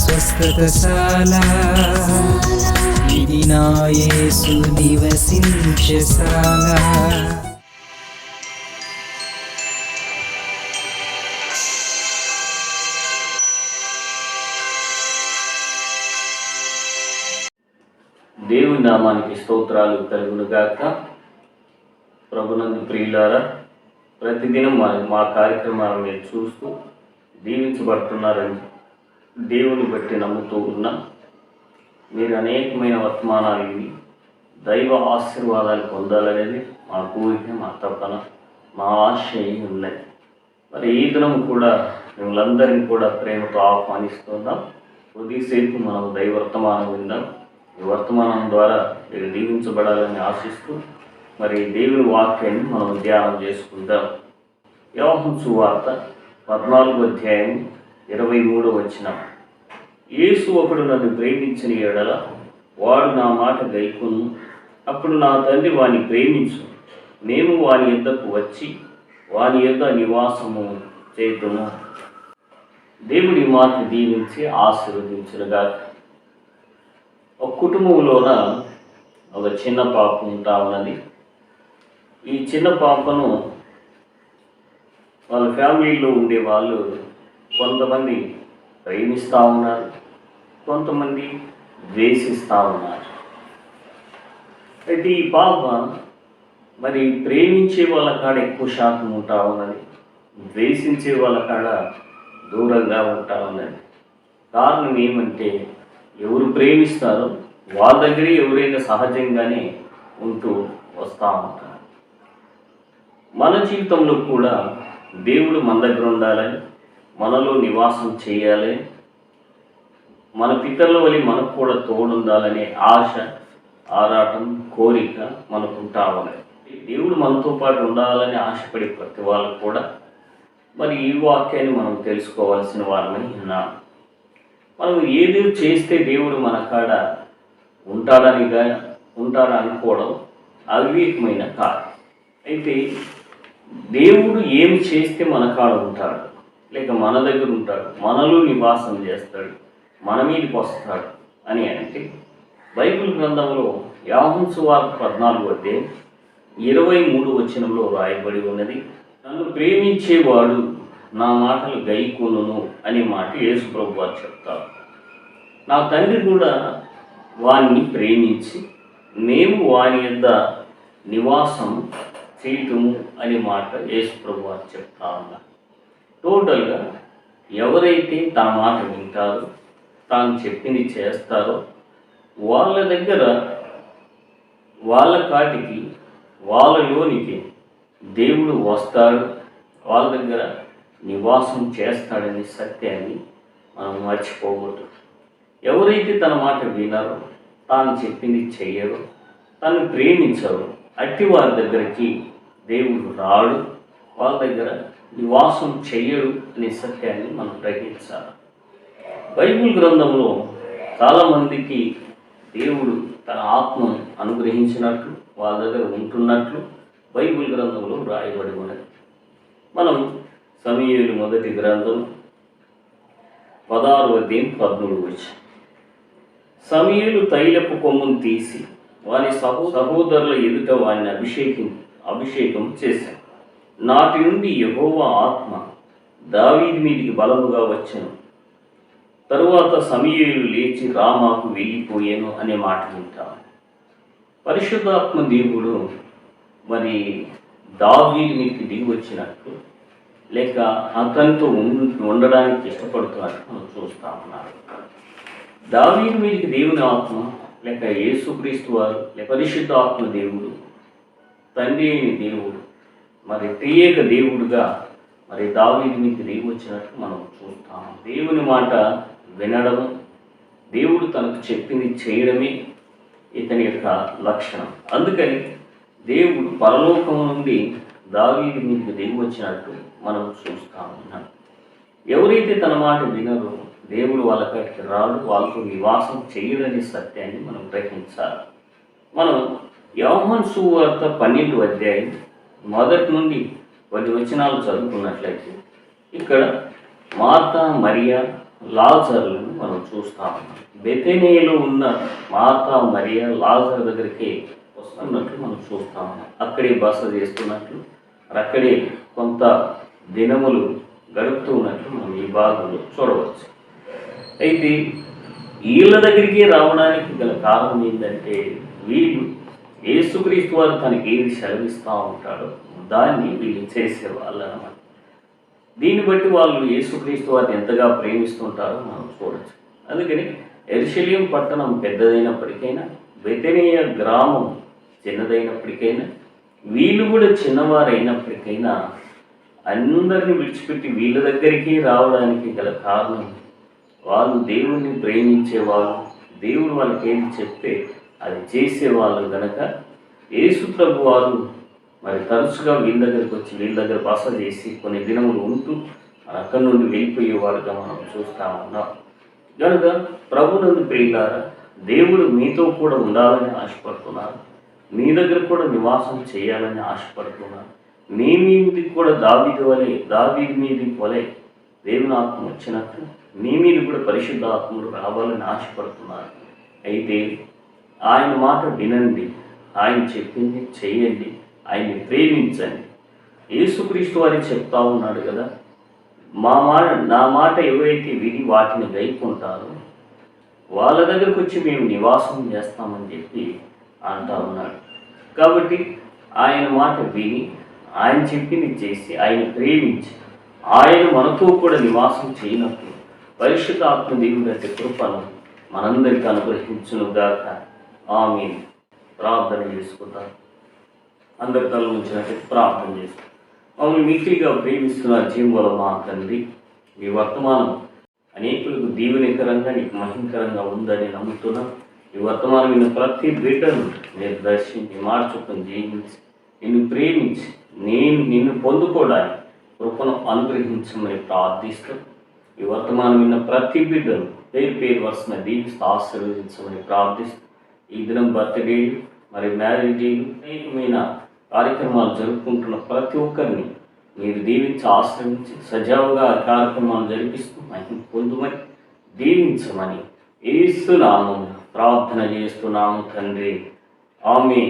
స్వస్థతశాల. ఇది నా యేసు నివసించశాల దేవుని నామానికి స్తోత్రాలు కలుగునుగాక. ప్రభునందు ప్రియులారా ప్రతిదినం మా మా కార్యక్రమాలను మీరు చూస్తూ దీవించబడుతున్నారని దేవుని బట్టి నమ్ముతూ ఉన్నాం. మీరు అనేకమైన వర్తమానాలు ఇవి. దైవ ఆశీర్వాదాలు పొందాలనేది మా కోరిక మా తపన మా ఆశయం ఉన్నది మరి ఈ దినం కూడా మిమ్మల్ందరినీ కూడా ప్రేమతో ఆహ్వానిస్తున్నాం. కొద్దిసేపు మనం దైవ వర్తమానం విందాం. ఈ వర్తమానం ద్వారా మీరు దీవించబడాలని ఆశిస్తూ మరి దేవుని వాక్యాన్ని మనం ధ్యానం చేసుకుందాం. యోహం సువార్త పద్నాలుగు అధ్యాయం ఇరవై మూడు వచ్చిన యేసు ఒకడు నన్ను ప్రేమించిన ఎడల వాడు నా మాట గైకును అప్పుడు నా తండ్రి వాని ప్రేమించు. మేము వాని యొద్దకు వచ్చి వాని యొద్ద నివాసము చేతును దేవుడి మాట దీవించి ఆశీర్వదించునుగా ఒక కుటుంబంలోన ఒక చిన్న పాప ఉంటా ఉన్నది. ఈ చిన్న పాపను వాళ్ళ ఫ్యామిలీలో ఉండే వాళ్ళు కొంతమంది ప్రేమిస్తూ ఉన్నారు కొంతమంది ద్వేషిస్తూ ఉన్నారు. అయితే ఈ పాప మరి ప్రేమించే వాళ్ళ కాడ ఎక్కువ శాతం ఉంటా ఉన్నది ద్వేషించే వాళ్ళ కాడ దూరంగా ఉంటా ఉన్నది. కారణం ఏమంటే ఎవరు ప్రేమిస్తారో వాళ్ళ దగ్గరే ఎవరైనా సహజంగానే ఉంటూ వస్తూ ఉంటారు. మన జీవితంలో కూడా దేవుడు మన దగ్గర ఉండాలని మనలో నివాసం చేయాలి మన పితరుల వలి మనకు కూడా తోడుండాలనే ఆశ ఆరాటం కోరిక మనకు ఉంటా దేవుడు మనతో పాటు ఉండాలని ఆశపడే ప్రతి వాళ్ళకు కూడా మరి ఈ వాక్యాన్ని మనం తెలుసుకోవాల్సిన వారమని అన్నాను మనం ఏది చేస్తే దేవుడు మన కాడ ఉంటాడనిగా ఉంటాడని అనుకోవడం అవివేకమైన కాదు అయితే దేవుడు ఏమి చేస్తే మన కాడ ఉంటాడు? లేక మన దగ్గర ఉంటాడు? మనలో నివాసం చేస్తాడు? మన మీదకి వస్తాడు? అని అంటే బైబిల్ గ్రంథంలో యాహంసు వార్త పద్నాలుగు వద్దే ఇరవై మూడు వచనంలో రాయబడి ఉన్నది నన్ను ప్రేమించేవాడు నా మాటలు గైకోను అనే మాట యేసు ప్రభు వారు చెప్తారు. నా తండ్రి కూడా వాణ్ణి ప్రేమించి మేము వాని యొద్ద నివాసం చేయటము అనే మాట యేసు ప్రభు వారు చెప్తా ఉన్నారు. టోటల్గా ఎవరైతే తన మాట వింటారో తాను చెప్పింది చేస్తారో వాళ్ళ దగ్గర వాళ్ళ కాటికి వాళ్ళలోనికి దేవుడు వస్తాడు వాళ్ళ దగ్గర నివాసం చేస్తాడనే సత్యాన్ని మనం మర్చిపోకూడదు. ఎవరైతే తన మాట వినరో తాను చెప్పింది చెయ్యరో తను ప్రేమించరు అట్టి వారి దగ్గరికి దేవుడు రాడు వాళ్ళ దగ్గర నివాసం చెయ్యడు అనే సత్యాన్ని మనం గ్రహించాలి. బైబిల్ గ్రంథంలో చాలామందికి దేవుడు తన ఆత్మను అనుగ్రహించినట్లు వాళ్ళ దగ్గర ఉంటున్నట్లు బైబిల్ గ్రంథంలో రాయబడి ఉన్నది. మనం సమీయులు మొదటి గ్రంథం పదహారు అధ్యయం పద్మూడు వచ్చి సమీయులు తైలపు కొమ్మును తీసి వాని సహో సహోదరుల ఎదుట వారిని అభిషేకించి. అభిషేకం చేశాను. నాటి నుండి యెహోవా ఆత్మ దావీది మీదికి బలముగా వచ్చాను. తరువాత సమీయులు లేచి రామాకు వెళ్ళిపోయాను అనే మాట వింటాం పరిశుద్ధాత్మ దేవుడు మరి దావీది మీదకి దిగి వచ్చినట్టు లేక అతనితో ఉండడానికి ఇష్టపడుతున్నట్టు మనం చూస్తా ఉన్నారు దావీది మీదకి దేవుని ఆత్మ లేక యేసుక్రీస్తు వారు లేక పరిశుద్ధ ఆత్మ దేవుడు తండ్రి అయిన దేవుడు మరి త్రియేక దేవుడుగా మరి దావీది మీదకి దిగి వచ్చినట్టు మనం చూస్తాం. దేవుని మాట వినడం దేవుడు తనకు చెప్పింది చేయడమే ఇతని యొక్క లక్షణం. అందుకని దేవుడు పరలోకం నుండి దావీది మీకు దిగి వచ్చినట్టు మనం చూస్తా. ఉన్నాం ఎవరైతే తన మాట వినరో దేవుడు వాళ్ళ రాడు వాళ్ళతో నివాసం చేయడనే సత్యాన్ని మనం గ్రహించాలి. మనం యోహన్ సువార్త పన్నెండు అధ్యాయం మొదటి నుండి పది వచనాలు చదువుకున్నట్లయితే ఇక్కడ మార్త మరియా లాజర్లను మనం చూస్తాం. బెతెనేలో ఉన్న మాత మరియా లాజర్ దగ్గరికి వస్తున్నట్లు మనం చూస్తాం. అక్కడే బస చేస్తున్నట్లు అక్కడే కొంత దినములు గడుపుతూ ఉన్నట్లు మనం ఈ భాగంలో చూడవచ్చు. అయితే వీళ్ళ దగ్గరికి రావడానికి గల కారణం ఏంటంటే వీళ్ళు యేసుక్రీస్తు వారు తనకి ఏది సెలవిస్తూ ఉంటాడో దాన్ని వీళ్ళు చేసేవాళ్ళు వాళ్ళనమాట దీన్ని బట్టి వాళ్ళు యేసుక్రీస్తు వారిని ఎంతగా ప్రేమిస్తుంటారో మనం చూడొచ్చు. అందుకని ఎరుశల్యం పట్టణం పెద్దదైనప్పటికైనా బెతనీయ గ్రామం చిన్నదైనప్పటికైనా వీళ్ళు కూడా చిన్నవారైనప్పటికైనా అందరిని విడిచిపెట్టి వీళ్ళ దగ్గరికి రావడానికి గల కారణం వాళ్ళు దేవుణ్ణి ప్రేమించేవారు దేవుడు వాళ్ళకి ఏం చెప్తే అది చేసేవాళ్ళు కనుక యేసు ప్రభు వారు మరి తరచుగా వీళ్ళ దగ్గరికి వచ్చి వీళ్ళ దగ్గర బస చేసి కొన్ని దినములు ఉంటూ అక్కడి నుండి వెళ్ళిపోయేవాడుగా మనం చూస్తా ఉన్నాం. కనుక ప్రభునందు ప్రియులారా దేవుడు మీతో కూడా ఉండాలని ఆశపడుతున్నారు. మీ దగ్గర కూడా నివాసం చేయాలని ఆశపడుతున్నారు. మీ మీది కూడా దావీది వలె దావీది మీది వలె దేవుని ఆత్మ వచ్చినట్టు మీ మీద కూడా పరిశుద్ధ ఆత్మలు రావాలని ఆశపడుతున్నారు. అయితే ఆయన మాట వినండి. ఆయన చెప్పింది చేయండి. ఆయన్ని ప్రేమించండి. యేసుక్రీస్తు వారి చెప్తా ఉన్నాడు కదా? మా మాట నా మాట ఎవరైతే విని వాటిని గైకుంటారో వాళ్ళ దగ్గరకు వచ్చి మేము నివాసం చేస్తామని చెప్పి అంటా ఉన్నాడు. కాబట్టి ఆయన మాట విని ఆయన చెప్పింది చేసి ఆయన ప్రేమించి ఆయన మనతో కూడా నివాసం చేయనప్పుడు పరిశుద్ధ ఆత్మ దేవుడు అంటే కృపను మనందరికీ అనుగ్రహించునుగాక. ఆమె ప్రార్థన చేసుకుంటాం. అందరి తల ఉంచినట్టు ప్రార్థన చేస్తాం. మమ్మల్ని మిక్కిలిగా ప్రేమిస్తున్న జీవుల మా తండ్రి మీ వర్తమానం అనేకులకు దీవెనకరంగా నీకు మహింకరంగా ఉందని నమ్ముతున్నాం. ఈ వర్తమానం విన్న ప్రతి బిడ్డను మీరు దర్శించి మార్చుకొని జీవించి నిన్ను ప్రేమించి నేను నిన్ను పొందుకోవడానికి కృపను అనుగ్రహించమని ప్రార్థిస్తూ. ఈ వర్తమానం విన్న ప్రతి బిడ్డను పేరు పేరు వరుసన దీవిస్తూ ఆశీర్వదించమని ప్రార్థిస్తూ. ఈ దినం బర్త్డేలు మరి మ్యారేజీలు అనేకమైన కార్యక్రమాలు జరుపుకుంటున్న ప్రతి ఒక్కరిని మీరు దీవించి ఆశ్రమించి సజావుగా కార్యక్రమాలు జరిపిస్తూ మహిమ పొందుమని దీవించమని ఏస్తున్నాము ప్రార్థన చేస్తున్నాము తండ్రి. ఆమె